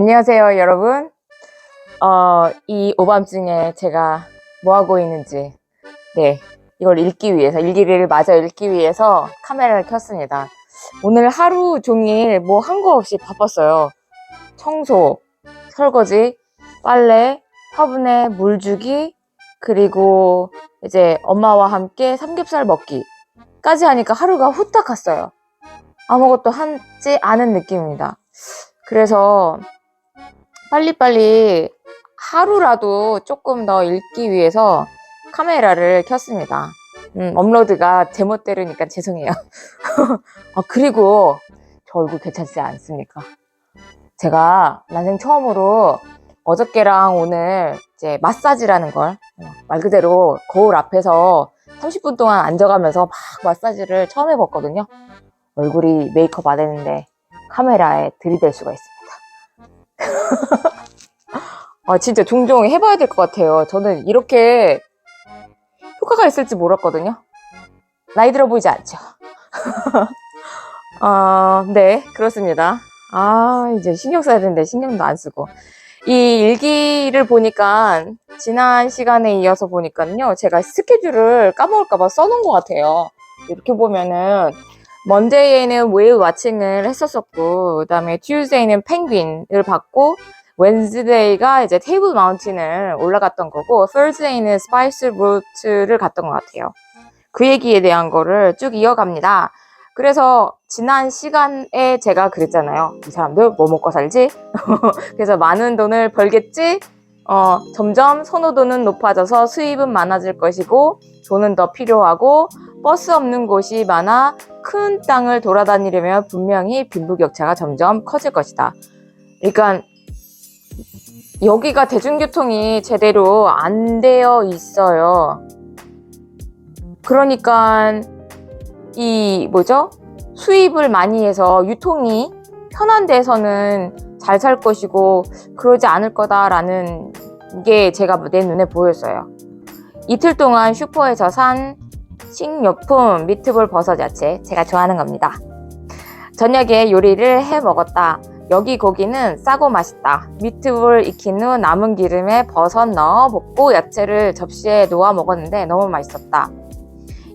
안녕하세요, 여러분. 어, 이 오밤중에 제가 뭐 하고 있는지, 네, 이걸 읽기 위해서, 일기를 마저 읽기 위해서 카메라를 켰습니다. 오늘 하루 종일 뭐 한 거 없이 바빴어요. 청소, 설거지, 빨래, 화분에 물 주기, 그리고 이제 엄마와 함께 삼겹살 먹기까지 하니까 하루가 후딱 갔어요. 아무것도 하지 않은 느낌입니다. 그래서 빨리빨리 하루라도 조금 더 읽기 위해서 카메라를 켰습니다. 음, 업로드가 제멋대로니까 죄송해요. 아, 그리고 저 얼굴 괜찮지 않습니까? 제가 난생 처음으로 어저께랑 오늘 이제 마사지라는 걸 말 그대로 거울 앞에서 30분 동안 앉아가면서 막 마사지를 처음 해봤거든요. 얼굴이 메이크업 안 했는데 카메라에 들이댈 수가 있습니다. 아, 진짜 종종 해봐야 될 것 같아요. 저는 이렇게 효과가 있을지 몰랐거든요. 나이 들어 보이지 않죠? 아, 네, 그렇습니다. 아, 이제 신경 써야 되는데 신경도 안 쓰고. 이 일기를 보니까 지난 시간에 이어서 보니까요. 제가 스케줄을 까먹을까봐 써놓은 것 같아요. 이렇게 보면은 먼데이에는 웨일 와칭을 했었었고, 그 다음에 튜즈데이는 펭귄을 봤고, 웬즈데이가 이제 테이블 마운틴을 올라갔던 거고, thursday는 스파이스 루트를 갔던 것 같아요. 그 얘기에 대한 거를 쭉 이어갑니다. 그래서 지난 시간에 제가 그랬잖아요. 이 사람들 뭐 먹고 살지? 그래서 많은 돈을 벌겠지? 어, 점점 선호도는 높아져서 수입은 많아질 것이고, 돈은 더 필요하고, 버스 없는 곳이 많아 큰 땅을 돌아다니려면 분명히 빈부격차가 점점 커질 것이다. 그러니까 여기가 대중교통이 제대로 안 되어 있어요. 그러니까 이 뭐죠? 수입을 많이 해서 유통이 편한 데서는 잘 살 것이고 그러지 않을 거다라는 게 제가 내 눈에 보였어요. 이틀 동안 슈퍼에서 산 식료품, 미트볼 버섯 야채 제가 좋아하는 겁니다. 저녁에 요리를 해 먹었다. 여기 고기는 싸고 맛있다. 미트볼 익힌 후 남은 기름에 버섯 넣어 볶고 야채를 접시에 놓아 먹었는데 너무 맛있었다.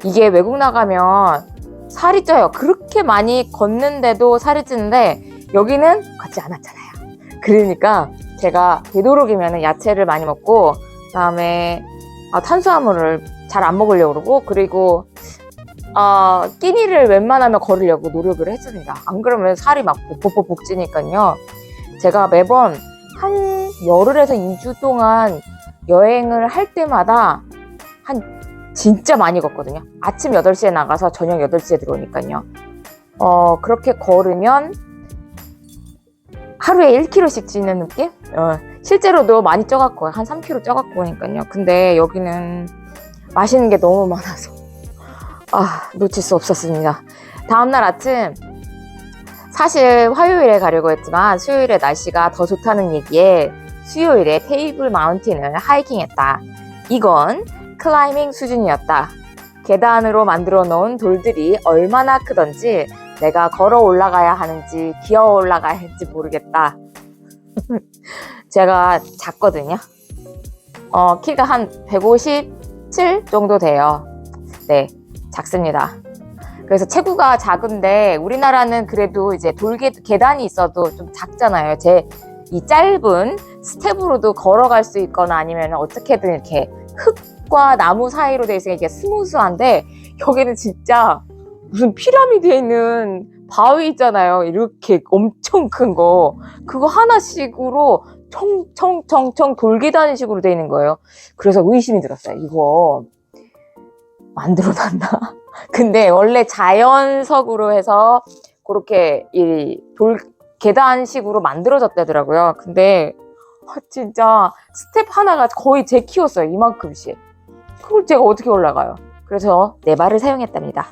이게 외국 나가면 살이 쪄요. 그렇게 많이 걷는데도 살이 찌는데 여기는 걷지 않았잖아요. 그러니까 제가 되도록이면 야채를 많이 먹고 그다음에 아, 탄수화물을 잘 안 먹으려고 그러고 그리고 어, 끼니를 웬만하면 걸으려고 노력을 했습니다. 안 그러면 살이 막 복복복 찌니까요. 제가 매번 한 열흘에서 2주 동안 여행을 할 때마다 한 진짜 많이 걷거든요. 아침 8시에 나가서 저녁 8시에 들어오니까요. 어, 그렇게 걸으면 하루에 1kg씩 찌는 느낌? 어, 실제로도 많이 쪄갖고 한 3kg 쪄갖고 오니까요. 근데 여기는 맛있는 게 너무 많아서 아 놓칠 수 없었습니다. 다음날 아침 사실 화요일에 가려고 했지만 수요일에 날씨가 더 좋다는 얘기에 수요일에 테이블 마운틴을 하이킹했다. 이건 클라이밍 수준이었다. 계단으로 만들어 놓은 돌들이 얼마나 크던지 내가 걸어 올라가야 하는지 기어 올라가야 할지 모르겠다. 제가 작거든요. 어, 키가 한 157 정도 돼요. 네, 작습니다. 그래서 체구가 작은데 우리나라는 그래도 이제 돌계 계단이 있어도 좀 작잖아요. 제 이 짧은 스텝으로도 걸어갈 수 있거나 아니면 어떻게든 이렇게 흙과 나무 사이로 돼 있으니까 이게 스무스한데 여기는 진짜 무슨 피라미드에 있는 바위 있잖아요. 이렇게 엄청 큰 거. 그거 하나씩으로 청청청청 돌계단 식으로 돼 있는 거예요. 그래서 의심이 들었어요. 이거 만들어 놨나? 근데 원래 자연석으로 해서 그렇게 이 돌 계단식으로 만들어졌다더라고요. 근데 아, 진짜 스텝 하나가 거의 제 키였어요. 이만큼씩. 그걸 제가 어떻게 올라가요? 그래서 네 발을 사용했답니다.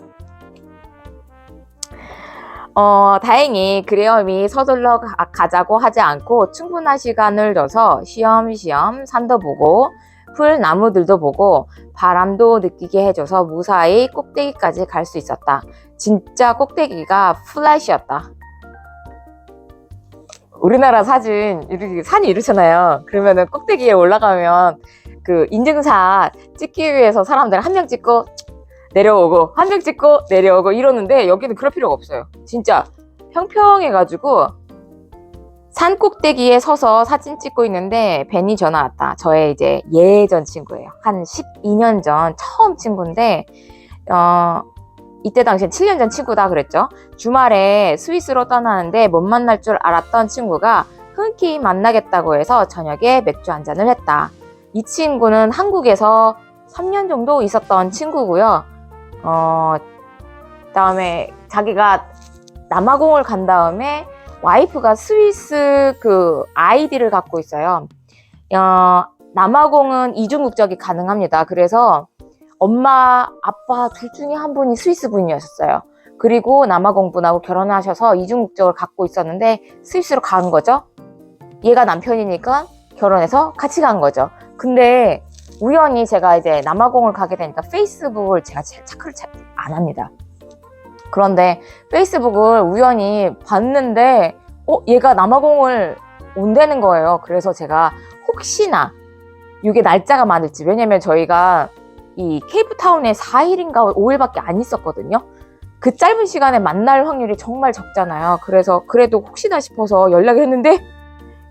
어, 다행히 그레엄이 서둘러 가- 가자고 하지 않고 충분한 시간을 둬서 쉬엄쉬엄 산도 보고 풀 나무들도 보고 바람도 느끼게 해줘서 무사히 꼭대기까지 갈 수 있었다. 진짜 꼭대기가 플랫이었다. 우리나라 사진 이렇게 산이 이렇잖아요. 그러면은 꼭대기에 올라가면 그 인증사 찍기 위해서 사람들 한 명 찍고 내려오고 한명 찍고 내려오고 이러는데 여기는 그럴 필요가 없어요. 진짜 평평해가지고 산 꼭대기에 서서 사진 찍고 있는데 벤이 전화 왔다. 저의 이제 예전 친구예요. 한 12년 전 처음 친구인데 어 이때 당시엔 7년 전 친구다 그랬죠. 주말에 스위스로 떠나는데 못 만날 줄 알았던 친구가 흔쾌히 만나겠다고 해서 저녁에 맥주 한 잔을 했다. 이 친구는 한국에서 3년 정도 있었던 친구고요. 어, 다음에 자기가 남아공을 간 다음에 와이프가 스위스 그 아이디를 갖고 있어요. 어, 남아공은 이중 국적이 가능합니다. 그래서 엄마, 아빠 둘 중에 한 분이 스위스 분이었어요. 그리고 남아공 분하고 결혼하셔서 이중 국적을 갖고 있었는데 스위스로 간 거죠. 얘가 남편이니까 결혼해서 같이 간 거죠. 근데 우연히 제가 이제 남아공을 가게 되니까 페이스북을 제가 체- 체크를 잘안 합니다. 그런데 페이스북을 우연히 봤는데 어 얘가 남아공을 온다는 거예요. 그래서 제가 혹시나 이게 날짜가 맞을지 왜냐면 저희가 이 케이프타운에 4일인가 5일밖에 안 있었거든요. 그 짧은 시간에 만날 확률이 정말 적잖아요. 그래서 그래도 혹시나 싶어서 연락을 했는데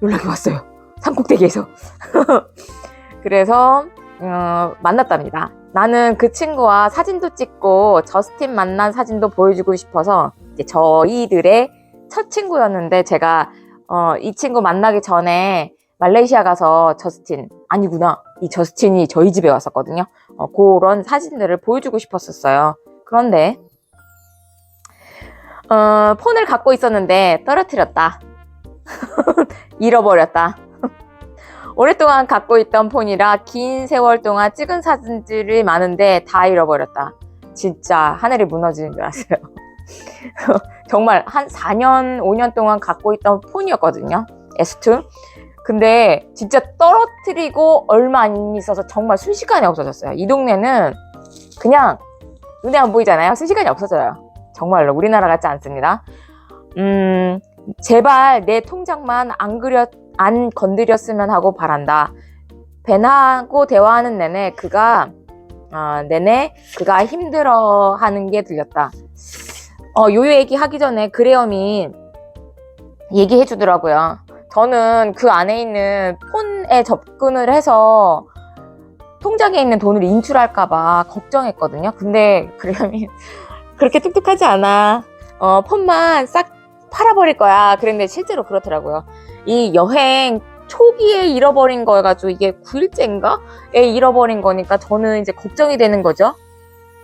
연락이 왔어요. 산꼭대기에서. 그래서 어, 만났답니다. 나는 그 친구와 사진도 찍고 저스틴 만난 사진도 보여주고 싶어서 이제 저희들의 첫 친구였는데 제가 어, 이 친구 만나기 전에 말레이시아 가서 저스틴 아니구나 이 저스틴이 저희 집에 왔었거든요. 어, 그런 사진들을 보여주고 싶었었어요. 그런데 어, 폰을 갖고 있었는데 떨어뜨렸다. 잃어버렸다. 오랫동안 갖고 있던 폰이라 긴 세월 동안 찍은 사진들이 많은데 다 잃어버렸다. 진짜 하늘이 무너지는 줄 알았어요. 정말 한 4년, 5년 동안 갖고 있던 폰이었거든요. S2. 근데 진짜 떨어뜨리고 얼마 안 있어서 정말 순식간에 없어졌어요. 이 동네는 그냥 눈에 안 보이잖아요. 순식간에 없어져요. 정말로 우리나라 같지 않습니다. 음, 제발 내 통장만 안 그려 안 건드렸으면 하고 바란다. 벤하고 대화하는 내내 그가 아, 내내 그가 힘들어하는 게 들렸다. 어, 요 얘기 하기 전에 그레엄이 얘기해 주더라고요. 저는 그 안에 있는 폰에 접근을 해서 통장에 있는 돈을 인출할까봐 걱정했거든요. 근데 그레엄이 그렇게 똑똑하지 않아. 어, 폰만 싹 팔아버릴 거야. 그랬는데 실제로 그렇더라고요. 이 여행 초기에 잃어버린 거여가지고 이게 9일째인가?에 잃어버린 거니까 저는 이제 걱정이 되는 거죠.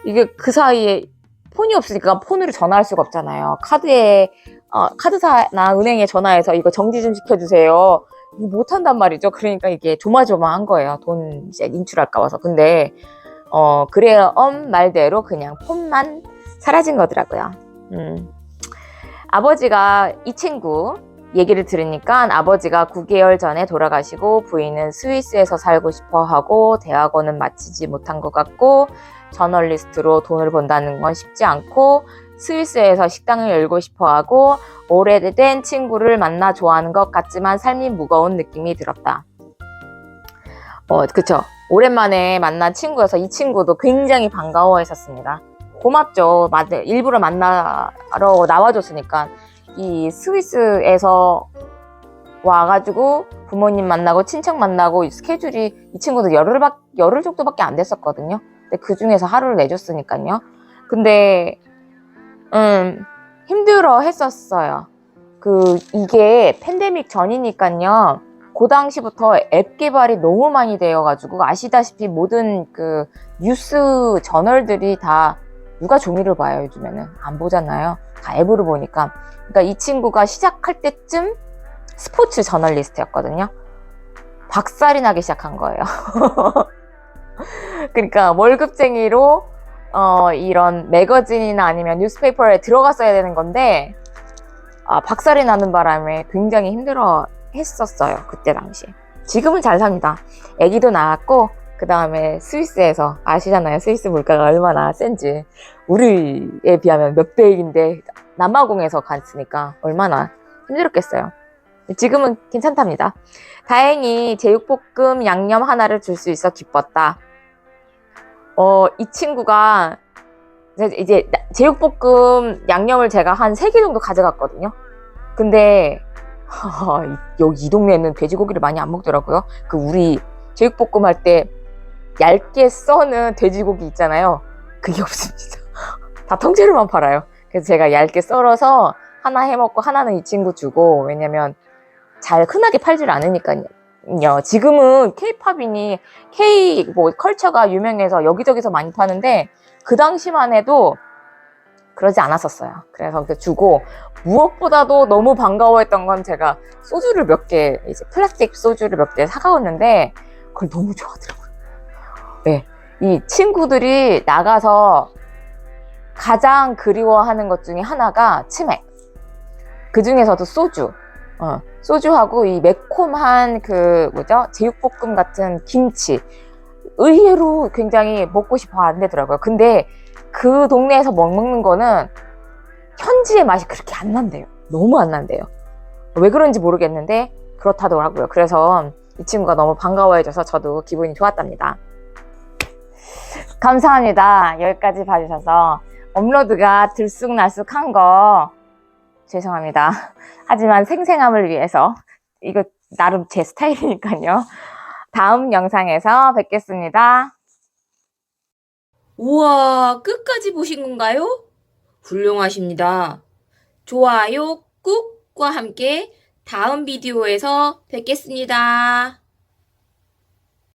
이게 그 사이에 폰이 없으니까 폰으로 전화할 수가 없잖아요. 카드에, 어, 카드사나 은행에 전화해서 이거 정지 좀 시켜주세요. 못한단 말이죠. 그러니까 이게 조마조마한 거예요. 돈 이제 인출할까 봐서. 근데, 어, 그래요. 엄 말대로 그냥 폰만 사라진 거더라고요. 음. 아버지가 이 친구 얘기를 들으니까 아버지가 9개월 전에 돌아가시고 부인은 스위스에서 살고 싶어 하고 대학원은 마치지 못한 것 같고 저널리스트로 돈을 번다는 건 쉽지 않고 스위스에서 식당을 열고 싶어 하고 오래된 친구를 만나 좋아하는 것 같지만 삶이 무거운 느낌이 들었다. 어, 그쵸. 오랜만에 만난 친구여서 이 친구도 굉장히 반가워 했었습니다. 고맙죠. 맞아. 일부러 만나러 나와줬으니까. 이 스위스에서 와가지고 부모님 만나고 친척 만나고 스케줄이 이 친구도 열흘, 박, 열흘 정도밖에 안 됐었거든요. 근데 그 중에서 하루를 내줬으니까요. 근데, 음, 힘들어 했었어요. 그, 이게 팬데믹 전이니까요. 그 당시부터 앱 개발이 너무 많이 되어가지고 아시다시피 모든 그 뉴스 저널들이 다 누가 종이를 봐요 요즘에는? 안 보잖아요. 다 앱으로 보니까. 그러니까 이 친구가 시작할 때쯤 스포츠 저널리스트였거든요. 박살이 나기 시작한 거예요. 그러니까 월급쟁이로 어, 이런 매거진이나 아니면 뉴스페이퍼에 들어갔어야 되는 건데 아, 박살이 나는 바람에 굉장히 힘들어 했었어요 그때 당시 지금은 잘 삽니다. 아기도 낳았고 그 다음에 스위스에서 아시잖아요 스위스 물가가 얼마나 센지 우리에 비하면 몇 배인데 남아공에서 갔으니까 얼마나 힘들었겠어요 지금은 괜찮답니다. 다행히 제육볶음 양념 하나를 줄 수 있어 기뻤다. 어, 이 친구가 이제- 제육볶음 양념을 제가 한 3개 정도 가져갔거든요. 근데 이- 여기 이 동네에는 돼지고기를 많이 안 먹더라고요. 그 우리 제육볶음 할 때 얇게 써는 돼지고기 있잖아요. 그게 없습니다. 다 통째로만 팔아요. 그래서 제가 얇게 썰어서 하나 해먹고 하나는 이 친구 주고 왜냐면 잘 흔하게 팔질 않으니까요. 지금은 케이팝이니 K 뭐 컬처가 유명해서 여기저기서 많이 파는데 그 당시만 해도 그러지 않았었어요. 그래서 그 주고 무엇보다도 너무 반가워했던 건 제가 소주를 몇 개, 이제 플라스틱 소주를 몇 개 사가왔는데 그걸 너무 좋아하더라고요. 네. 이 친구들이 나가서 가장 그리워하는 것 중에 하나가 치맥. 그 중에서도 소주. 어, 소주하고 이 매콤한 그 뭐죠? 제육볶음 같은 김치. 의외로 굉장히 먹고 싶어 안 되더라고요. 근데 그 동네에서 먹는 거는 현지의 맛이 그렇게 안 난대요. 너무 안 난대요. 왜 그런지 모르겠는데 그렇다더라고요. 그래서 이 친구가 너무 반가워해줘서 저도 기분이 좋았답니다. 감사합니다. 여기까지 봐주셔서 업로드가 들쑥날쑥한 거 죄송합니다. 하지만 생생함을 위해서 이거 나름 제 스타일이니까요. 다음 영상에서 뵙겠습니다. 우와, 끝까지 보신 건가요? 훌륭하십니다. 좋아요 꾹과 함께 다음 비디오에서 뵙겠습니다.